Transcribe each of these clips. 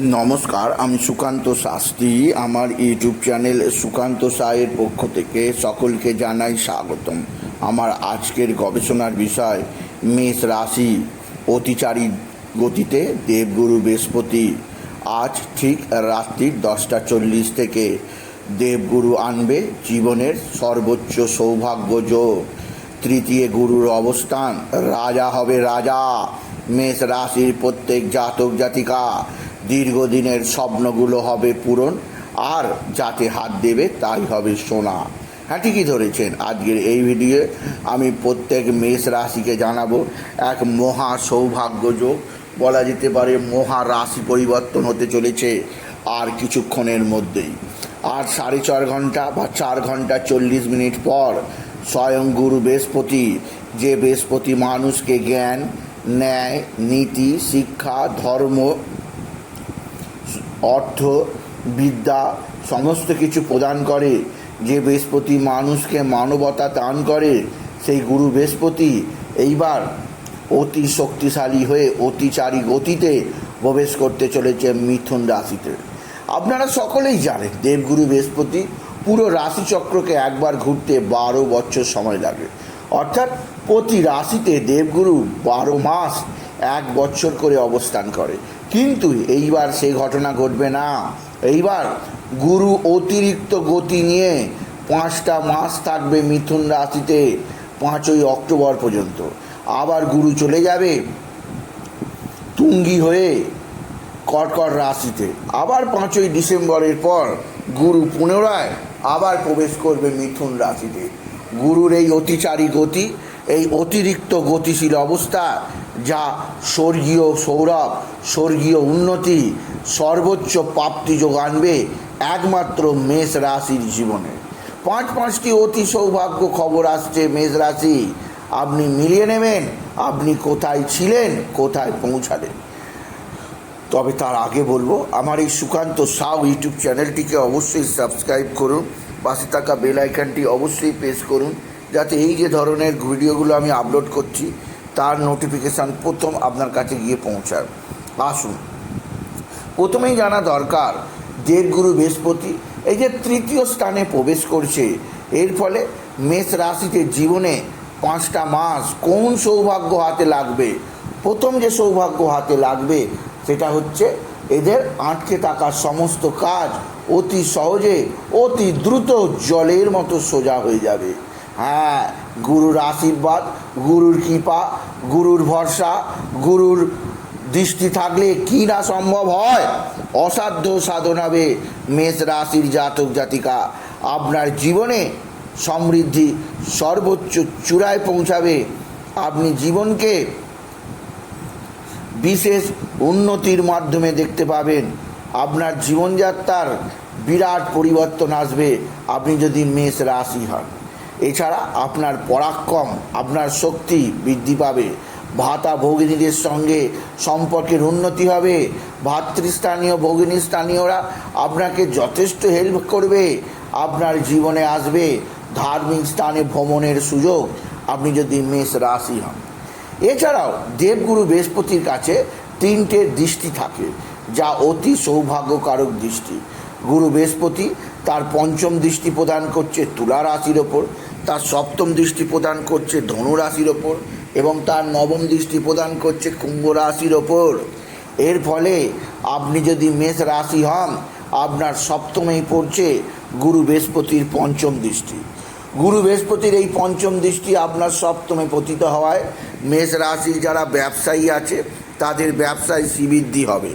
নমস্কার, আমি সুকান্ত শাস্ত্রী। আমার ইউটিউব চ্যানেল সুকান্ত সায়ের পক্ষ থেকে সকলকে জানাই স্বাগতম। আমার আজকের গবেষণার বিষয়, মেষ রাশি অতিচারী গতিতে দেবগুরু বৃহস্পতি। আজ ঠিক রাত্রি দশটা চল্লিশ থেকে দেবগুরু আনবে জীবনের সর্বোচ্চ সৌভাগ্য যোগ। তৃতীয় গুরুর অবস্থান, রাজা হবে রাজা। মেষ রাশির প্রত্যেক জাতক জাতিকা দীর্ঘদিনের স্বপ্নগুলো হবে পূরণ, আর যাতে হাত দেবে তাই হবে সোনা। হ্যাঁ ঠিকই ধরেছেন, আজকের এই ভিডিও আমি প্রত্যেক মেষ রাশিকে জানাব। এক মহা সৌভাগ্য যোগ, বলা যেতে পারে মহা রাশি পরিবর্তন হতে চলেছে, আর কিছুক্ষণের মধ্যেই। আর সাড়ে চার ঘণ্টা বা চার ঘণ্টা চল্লিশ মিনিট পর স্বয়ং গুরু বৃহস্পতি, যে বৃহস্পতি মানুষকে জ্ঞান, ন্যায়, নীতি, শিক্ষা, ধর্ম অর্থ, বিদ্যা সমস্ত কিছু প্রদান করে। যে বৃহস্পতি মানুষকে মানবতা দান করে, সেই গুরু বৃহস্পতি এইবার অতি শক্তিশালী হয়ে অতিচারী গতিতে প্রবেশ করতে চলেছে মিথুন রাশিতে। আপনারা সকলেই জানেন, দেবগুরু বৃহস্পতি পুরো রাশিচক্রকে একবার ঘুরতে বারো বছর সময় লাগে। অর্থাৎ প্রতি রাশিতে দেবগুরু বারো মাস এক বছর করে অবস্থান করে। কিন্তু এইবার সেই ঘটনা ঘটবে না। এইবার গুরু অতিরিক্ত গতি নিয়ে পাঁচটা মাস থাকবে মিথুন রাশিতে, পাঁচই অক্টোবর পর্যন্ত। আবার গুরু চলে যাবে তুঙ্গি হয়ে কর্কট রাশিতে। আবার পাঁচই ডিসেম্বরের পর গুরু পুনরায় আবার প্রবেশ করবে মিথুন রাশিতে। গুরুর এই অতিচারী গতি, এই অতিরিক্ত গতিশীল অবস্থা যা স্বর্গীয় সৌরভ, স্বর্গীয় উন্নতি, সর্বোচ্চ প্রাপ্তি যোগ আনবে একমাত্র মেষ রাশির জীবনে। পাঁচ পাঁচটি অতি সৌভাগ্য খবর আসছে মেষ রাশি। আপনি মিলিয়ে নেবেন, আপনি কোথায় ছিলেন, কোথায় পৌঁছালেন। তবে তার আগে বলব, আমার এই সুকান্ত সাউ ইউটিউব চ্যানেলটিকে অবশ্যই সাবস্ক্রাইব করুন, পাশে থাকা বেল আইকনটি অবশ্যই প্রেস করুন, যাতে এই যে ধরনের ভিডিওগুলো আমি আপলোড করছি তার নোটিফিকেশান প্রথম আপনার কাছে গিয়ে পৌঁছায়। আসুন। প্রথমেই জানা দরকার, দেবগুরু বৃহস্পতি এই যে তৃতীয় স্থানে প্রবেশ করছে, এর ফলে মেষ রাশিতে জীবনে পাঁচটা মাস কোন সৌভাগ্য হাতে লাগবে? প্রথম যে সৌভাগ্য হাতে লাগবে, সেটা হচ্ছে এদের আটকে থাকার সমস্ত কাজ অতি সহজে, অতি দ্রুত জলের মতো সোজা হয়ে যাবে। হ্যাঁ গুরুর আশীর্বাদ, গুরুর কৃপা, গুরুর ভরসা, গুরুর দৃষ্টি থাকলে কি না সম্ভব হয়? অসাধ্য সাধন হবে মেষ রাশির জাতক জাতিকা। আপনার জীবনে সমৃদ্ধি সর্বোচ্চ চূড়ায় পৌঁছাবে। আপনি জীবনকে বিশেষ উন্নতির মাধ্যমে দেখতে পাবেন। আপনার জীবনযাত্রার বিরাট পরিবর্তন আসবে। আপনি যদি মেষ রাশি হন। এছাড়া আপনার পরাক্রম, আপনার শক্তি বৃদ্ধি পাবে। ভাতা ভগিনীদের সঙ্গে সম্পর্কের উন্নতি হবে। ভাতৃস্থানীয় ভগিনী স্থানীয়রা আপনাকে যথেষ্ট হেল্প করবে। আপনার জীবনে আসবে ধার্মিক স্থানে ভ্রমণের সুযোগ। আপনি যদি মেষ রাশি হন। এছাড়াও দেবগুরু বৃহস্পতির কাছে তিনটে দৃষ্টি থাকে, যা অতি সৌভাগ্যকারক দৃষ্টি। গুরু বৃহস্পতি তার পঞ্চম দৃষ্টি প্রদান করছে তুলা রাশির ওপর। তার সপ্তম দৃষ্টি প্রদান করছে ধনু রাশির ওপর এবং তার নবম দৃষ্টি প্রদান করছে কুম্ভ রাশির ওপর। এর ফলে আপনি যদি মেষ রাশি হন, আপনার সপ্তমেই পড়ছে গুরু বৃহস্পতির পঞ্চম দৃষ্টি। গুরু বৃহস্পতির এই পঞ্চম দৃষ্টি আপনার সপ্তমে পতিত হওয়ায় মেষ রাশির যারা ব্যবসায়ী আছে, তাদের ব্যবসায় শ্রীবৃদ্ধি হবে।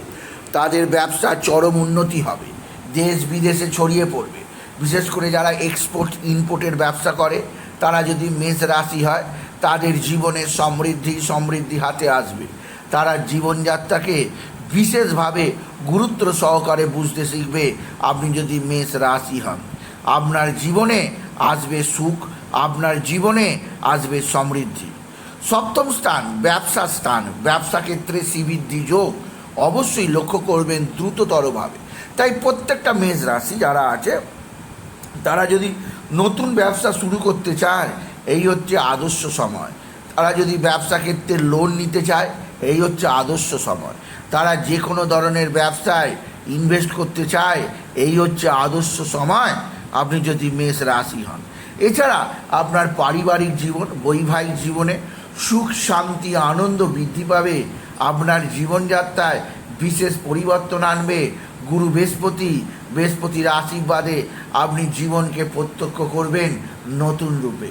তাদের ব্যবসা চরম উন্নতি হবে। দেশ বিদেশে ছড়িয়ে পড়বে। বিশেষ করে যারা এক্সপোর্ট ইম্পোর্টের ব্যবসা করে, তারা যদি মেষ রাশি হয়, তাদের জীবনে সমৃদ্ধি সমৃদ্ধি হাতে আসবে। তারা জীবনযাত্রাকে বিশেষভাবে গুরুত্ব সহকারে বুঝতে শিখবে, আপনি যদি মেষ রাশি হন। আপনার জীবনে আসবে সুখ, আপনার জীবনে আসবে সমৃদ্ধি। সপ্তম স্থান, ব্যবসা স্থান, ব্যবসা ক্ষেত্রে শ্রীবৃদ্ধি যোগ অবশ্যই লক্ষ্য করবেন দ্রুততরভাবে। তাই প্রত্যেকটা মেষ রাশি যারা আছে তারা যদি নতুন ব্যবসা শুরু করতে চায়, এই হচ্ছে আদর্শ সময়। তারা যদি ব্যবসা ক্ষেত্রে লোন নিতে চায়, এই হচ্ছে আদর্শ সময়। তারা যে কোনো ধরনের ব্যবসায় ইনভেস্ট করতে চায়, এই হচ্ছে আদর্শ সময়। আপনি যদি মেষ রাশি হন। এছাড়া আপনার পারিবারিক জীবন, বৈবাহিক জীবনে সুখ, শান্তি, আনন্দ বৃদ্ধি পাবে। আপনার জীবনযাত্রায় বিশেষ পরিবর্তন আনবে। গুরু বৃহস্পতি, বৃহস্পতির আশীর্বাদে আপনি জীবনকে প্রত্যক্ষ করবেন নতুন রূপে।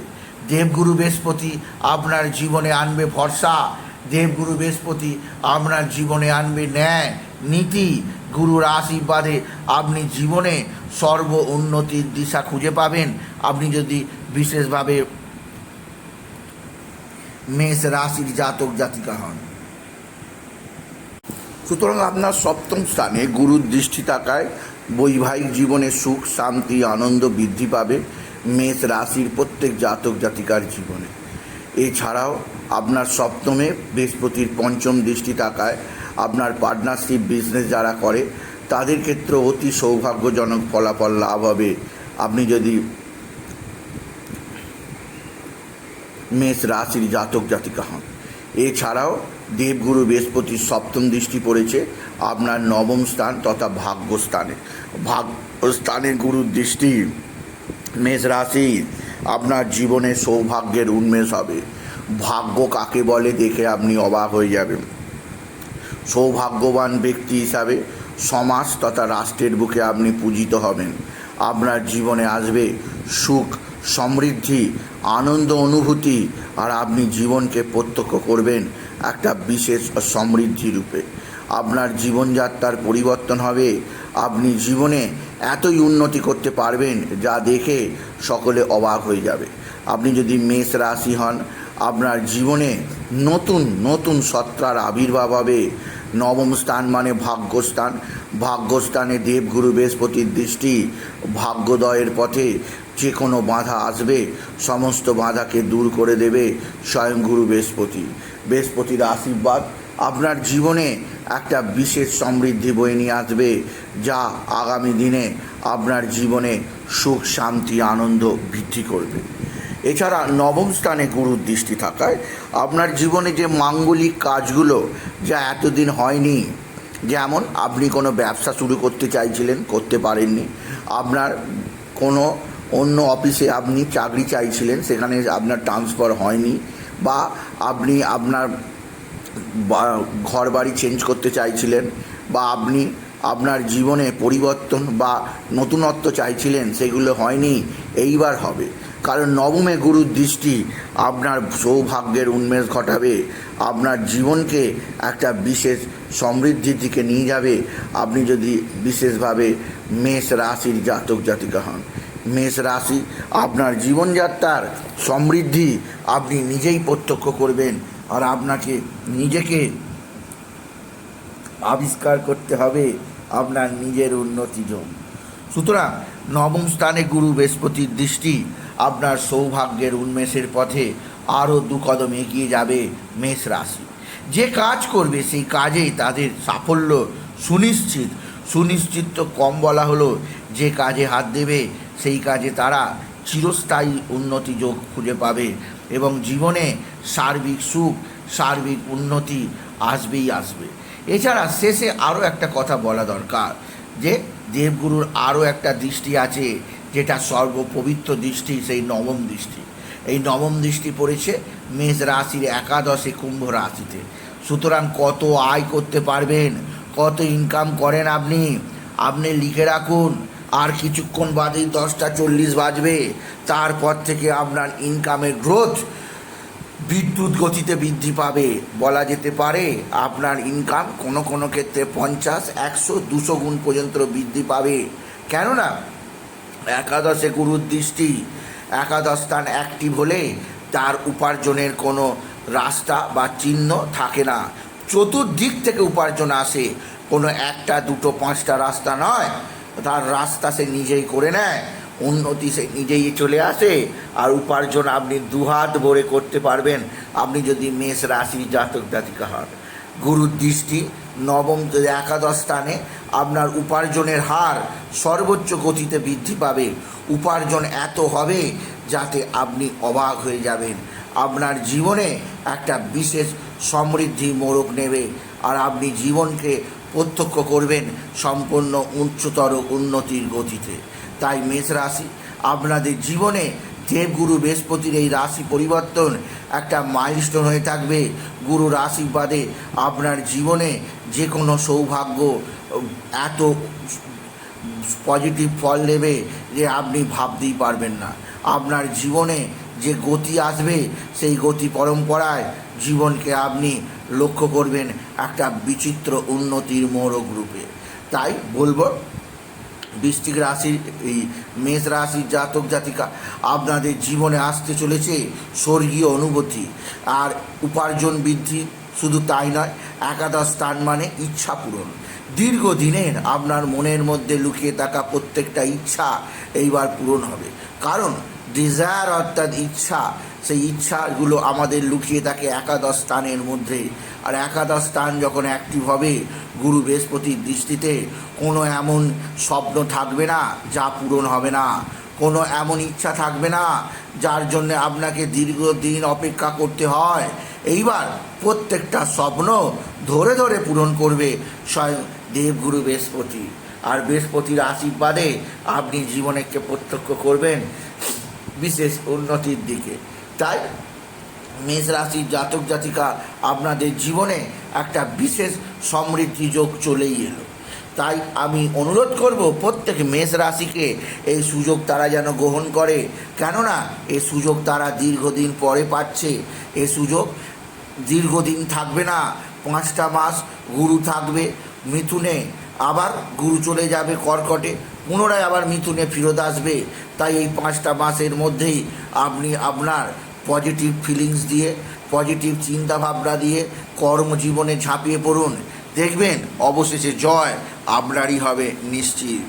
দেবগুরু বৃহস্পতি আপনার জীবনে আনবে ভরসা। দেবগুরু বৃহস্পতি আপনার জীবনে আনবে ন্যায়, নীতি। গুরুর আশীর্বাদে আপনি জীবনে সর্ব উন্নতির দিশা খুঁজে পাবেন। আপনি যদি বিশেষভাবে মেষ রাশির জাতক জাতিকা হন। সুতরাং আপনার সপ্তম স্থানে গুরুর দৃষ্টি থাকায় বৈবাহিক জীবনে সুখ, শান্তি, আনন্দ বৃদ্ধি পাবে, মেষ রাশির প্রত্যেক জাতক জাতিকার জীবনে। এছাড়াও আপনার সপ্তমে বৃহস্পতির পঞ্চম দৃষ্টি থাকায় আপনার পার্টনারশিপ বিজনেস যারা করে, তাদের ক্ষেত্রে অতি সৌভাগ্যজনক ফলাফল লাভ হবে। আপনি যদি মেষ রাশির জাতক জাতিকা হন। এছাড়াও দেবগুরু বৃহস্পতির সপ্তম দৃষ্টি পড়েছে, আপনার নবম স্থান তথা ভাগ্যস্থানে ভাগ্যস্থানে গুরুর দৃষ্টি, মেষ রাশি, আপনার জীবনে সৌভাগ্যের উন্মেষ হবে। ভাগ্য কাকে বলে দেখে আপনি অবাক হয়ে যাবেন। সৌভাগ্যবান ব্যক্তি হিসাবে সমাজ তথা রাষ্ট্রের বুকে আপনি পূজিত হবেন। আপনার জীবনে আসবে সুখ, সমৃদ্ধি, আনন্দ, অনুভূতি, আর আপনি জীবনকে প্রত্যক্ষ করবেন একটা বিশেষ সমৃদ্ধি রূপে। আপনার জীবনযাত্রার পরিবর্তন হবে। আপনি জীবনে এতই উন্নতি করতে পারবেন, যা দেখে সকলে অবাক হয়ে যাবে। আপনি যদি মেষ রাশি হন, আপনার জীবনে নতুন নতুন সত্তার আবির্ভাব হবে। নবম স্থান মানে ভাগ্যস্থান। ভাগ্যস্থানে দেবগুরু বৃহস্পতির দৃষ্টি ভাগ্যোদয়ের পথে। যে কোনো বাধা আসবে, সমস্ত বাধাকে দূর করে দেবে স্বয়ং গুরু বৃহস্পতি। বৃহস্পতির আশীর্বাদ আপনার জীবনে একটা বিশেষ সমৃদ্ধি বয়ে নিয়ে আসবে, যা আগামী দিনে আপনার জীবনে সুখ, শান্তি, আনন্দ বৃদ্ধি করবে। এছাড়া নবম স্থানে গুরুর দৃষ্টি থাকায় আপনার জীবনে যে মাঙ্গলিক কাজগুলো যা এতদিন হয়নি, যেমন আপনি কোনো ব্যবসা শুরু করতে চাইছিলেন, করতে পারেননি, আপনার কোনো অন্য অফিসে আপনি চাকরি চাইছিলেন, সেখানে আপনার ট্রান্সফার হয়নি বা আপনি আপনার ঘর বাড়ি চেঞ্জ করতে চাইছিলেন বা আপনি আপনার জীবনে পরিবর্তন বা নতুনত্ব চাইছিলেন, সেগুলো হয়নি, এইবার হবে। কারণ নবমে গুরুর দৃষ্টি আপনার সৌভাগ্যের উন্মেষ ঘটাবে, আপনার জীবনকে একটা বিশেষ সমৃদ্ধির দিকে নিয়ে যাবে। আপনি যদি বিশেষভাবে মেষ রাশির জাতক জাতিকা হন মেষ রাশি, আপনার জীবনযাত্রার সমৃদ্ধি আপনি নিজেই প্রত্যক্ষ করবেন আর আপনাকে নিজেকে আবিষ্কার করতে হবে আপনার নিজের উন্নতি জন্য। সুতরাং নবম স্থানে গুরু বৃহস্পতির দৃষ্টি আপনার সৌভাগ্যের উন্মেষের পথে আরও দু কদম এগিয়ে যাবে মেষ রাশি। যে কাজ করবে সেই কাজেই তাদের সাফল্য সুনিশ্চিত। সুনিশ্চিত তো কম বলা হলো, যে কাজে হাত দেবে সেই কাজে তারা চিরস্থায়ী উন্নতি যোগ খুঁজে পাবে এবং জীবনে সার্বিক সুখ, সার্বিক উন্নতি আসবেই আসবে। এছাড়া শেষে আরও একটা কথা বলা দরকার যে, দেবগুরুর আরও একটা দৃষ্টি আছে যেটা সর্বপবিত্র দৃষ্টি, সেই নবম দৃষ্টি। এই নবম দৃষ্টি পড়েছে মেষ রাশির একাদশে কুম্ভ রাশিতে। সুতরাং কত আয় করতে পারবেন, কত ইনকাম করেন আপনি আপনি লিখে রাখুন আর কিছুক্ষণ বাদেই দশটা চল্লিশ বাজবে। তারপর থেকে আপনার ইনকামের গ্রোথ বিদ্যুৎ গতিতে বৃদ্ধি পাবে। বলা যেতে পারে আপনার ইনকাম কোনো কোনো ক্ষেত্রে পঞ্চাশ, একশো, দুশো গুণ পর্যন্ত বৃদ্ধি পাবে। কেননা, একাদশে গুরুর দৃষ্টি, একাদশ স্থান অ্যাক্টিভ হলে তার উপার্জনের কোনো রাস্তা বা চিহ্ন থাকে না। চতুর্দিক থেকে উপার্জন আসে। কোনো একটা, দুটো, পাঁচটা রাস্তা নয়। তার রাস্তা সে নিজেই করে নেয়, উন্নতি সে নিজেই চলে আসে, আর উপার্জন আপনি দুহাত ভরে করতে পারবেন। আপনি যদি মেষ রাশি জাতক জাতিকা হন, গুরুর দৃষ্টি নবম একাদশ স্থানে, আপনার উপার্জনের হার সর্বোচ্চ গতিতে বৃদ্ধি পাবে। উপার্জন এত হবে যাতে আপনি অবাক হয়ে যাবেন। আপনার জীবনে একটা বিশেষ সমৃদ্ধি মোড়ক নেবে, আর আপনি জীবনকে প্রত্যক্ষ করবেন সম্পূর্ণ উচ্চতর উন্নতির গতিতে। তাই মেষ রাশি, আপনাদের জীবনে দেবগুরু বৃহস্পতির এই রাশি পরিবর্তন একটা মাইলস্টোন হয়ে থাকবে। গুরুর আশীর্বাদে আপনার জীবনে যে কোনো সৌভাগ্য, এত পজিটিভ ফল নেবে যে আপনি ভাবতেই পারবেন না। আপনার জীবনে যে গতি আসবে, সেই গতি পরম্পরায় জীবনকে আপনি লক্ষ্য করবেন একটা বিচিত্র উন্নতির মোড়ক রূপে। তাই বলব বৃষ্টিক রাশির এই মেষ রাশির জাতক জাতিকা, আপনাদের জীবনে আসতে চলেছে স্বর্গীয় অনুভূতি। আর উপার্জন বৃদ্ধি শুধু তাই নয়, একাদশ স্থান মানে ইচ্ছা পূরণ। দীর্ঘদিনের আপনার মনের মধ্যে লুকিয়ে থাকা প্রত্যেকটা ইচ্ছা এইবার পূরণ হবে। কারণ ডিজায়ার অর্থাৎ ইচ্ছা সেই ইচ্ছাগুলো আমাদের লুকিয়ে থাকে একাদশ স্থানের মধ্যে। আর একাদশ স্থান যখন অ্যাক্টিভ হবে, গুরু বৃহস্পতির দৃষ্টিতে কোনো এমন স্বপ্ন থাকবে না যা পূরণ হবে না। কোনো এমন ইচ্ছা থাকবে না যার জন্য আপনাকে দীর্ঘদিন অপেক্ষা করতে হয়। এইবার প্রত্যেকটা স্বপ্ন ধরে ধরে পূরণ করবে স্বয়ং দেবগুরু বৃহস্পতি। আর বৃহস্পতির আশীর্বাদে আপনি জীবনকে প্রত্যক্ষ করবেন বিশেষ উন্নতির দিকে। মেষ রাশির জাতক জাতিকা আপনাদের জীবনে একটা বিশেষ সমৃদ্ধি যোগ চলেই এলো। তাই আমি অনুরোধ করব প্রত্যেক মেষ রাশিকে এই সুযোগ তারা যেন গ্রহণ করে। কেননা এই সুযোগ তারা দীর্ঘদিন পরে পাচ্ছে। এ সুযোগ দীর্ঘদিন থাকবে না, পাঁচটা মাস গুরু থাকবে, মিথুনে আবার গুরু চলে যাবে কর্কটে। পুনরায় আবার মিথুনে ফেরত আসবে। তাই এই পাঁচটা মাসের মধ্যেই আপনি আপনার পজিটিভ ফিলিংস দিয়ে পজিটিভ চিন্তাভাবনা দিয়ে কর্মজীবনে ঝাঁপিয়ে পড়ুন। দেখবেন অবশেষে জয় আপনারই হবে নিশ্চিত।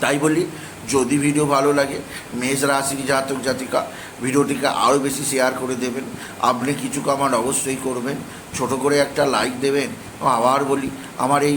তাই বলি, যদি ভিডিও ভালো লাগে, মেষ রাশির জাতক জাতিকা, ভিডিওটিকে আরও বেশি শেয়ার করে দেবেন। আপনি কিছু কমান্ড অবশ্যই করবেন। ছোট করে একটা লাইক দেবেন। আবার বলি, আমার এই